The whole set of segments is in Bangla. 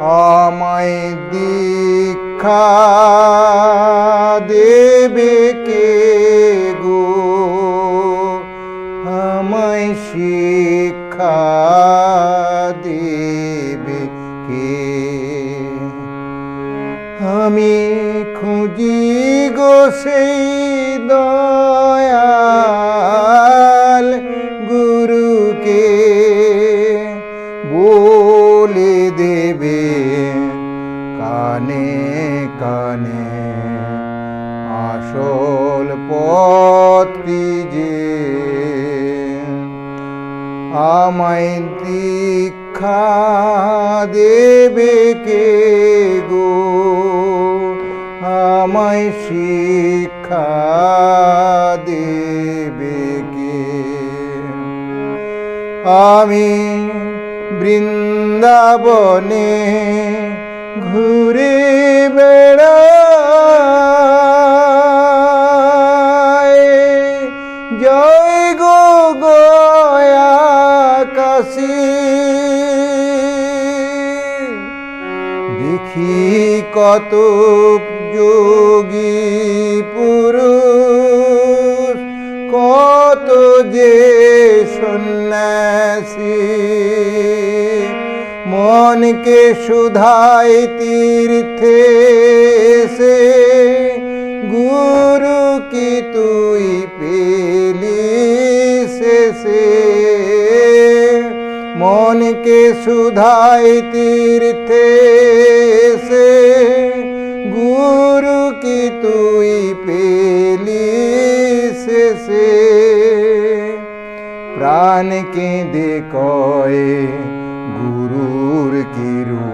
আমায় দীক্ষা দেবে কে গো? আমায় শিক্ষা দেবে কে? আমি খুঁজি গো সেই আমায় দেবে কে গো? আমায় শিক্ষা দেবে কে? আমি বৃন্দাবনে ঘুরে বেড়াই। জয় গো গয়া কাশি দেখি কত যোগী পুরুষ, কত যে সন্ন্যাসী। মনকে সুধাই তীর্থে সে গুরু কি তুই পেলি শেষে? মনকে সুধাই তীর্থে সে, গুরু কি তুই পেলি সে প্রাণ কেঁদে কয়ে, গুরুর কিরু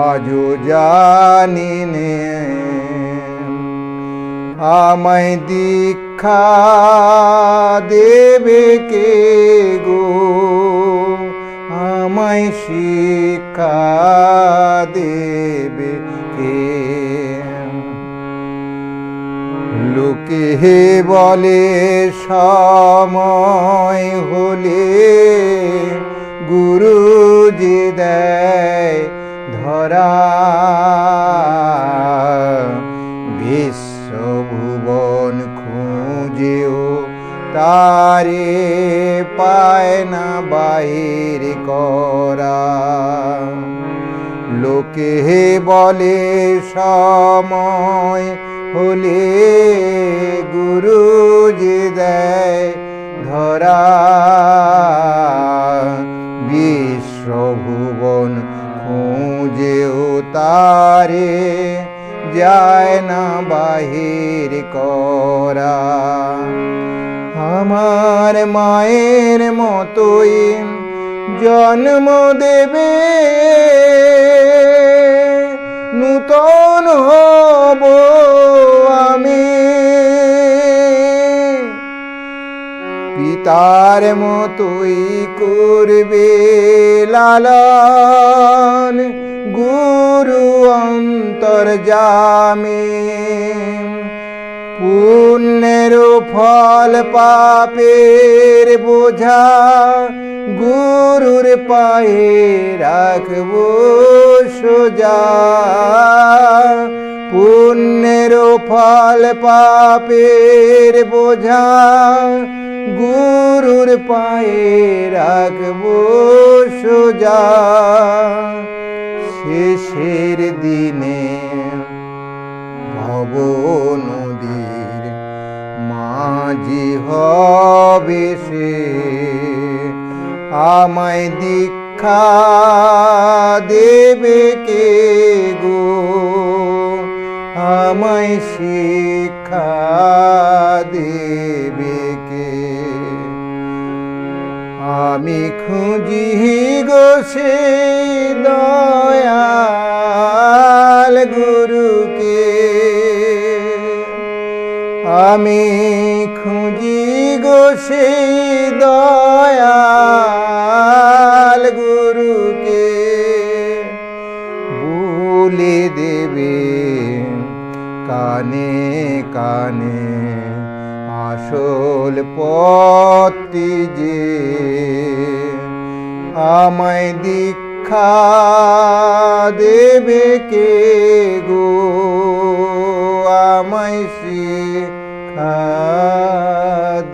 আজও জানি নে। আমায় দীক্ষা দেবে কে গো? আমায় শিক্ষা দেবে কে? লোকে বলে, সময় হলে গুরুজি দেয় ধরা। বিশ্বভুবন খুঁজেও তারে পায় না বাহির। লোকে বলে সময় হলে গুরু যে দেয় ধরা। বিশ্বভুবন খুঁজেও তারে যায় না বাহির করা। আমার মায়ের মতোই জন্ম দেবে নূতন হব আমি। পিতার মতোই করবে লালন গুরু অন্তর্জামে। পুণ্যের ফল পাপের বোঝা গুরুর পায়ে রাখব সোজা। পুণ্যের ফল পাপের বোঝা গুরুর পায়ে রাখব সোজা। শেষের দিনে মাঝি হবে সে। আমায় দীক্ষা দেবে কে গো? আমায় শিক্ষা দেবে কে? আমি খুঁজি গো সে দয়াল আমি খুঁজি গো সে দয়াল গুরুকে। বলে দেবে কানে কানে আসল পতি যে। আমায় দীক্ষা দেবে কে গো? আমায় শিক্ষা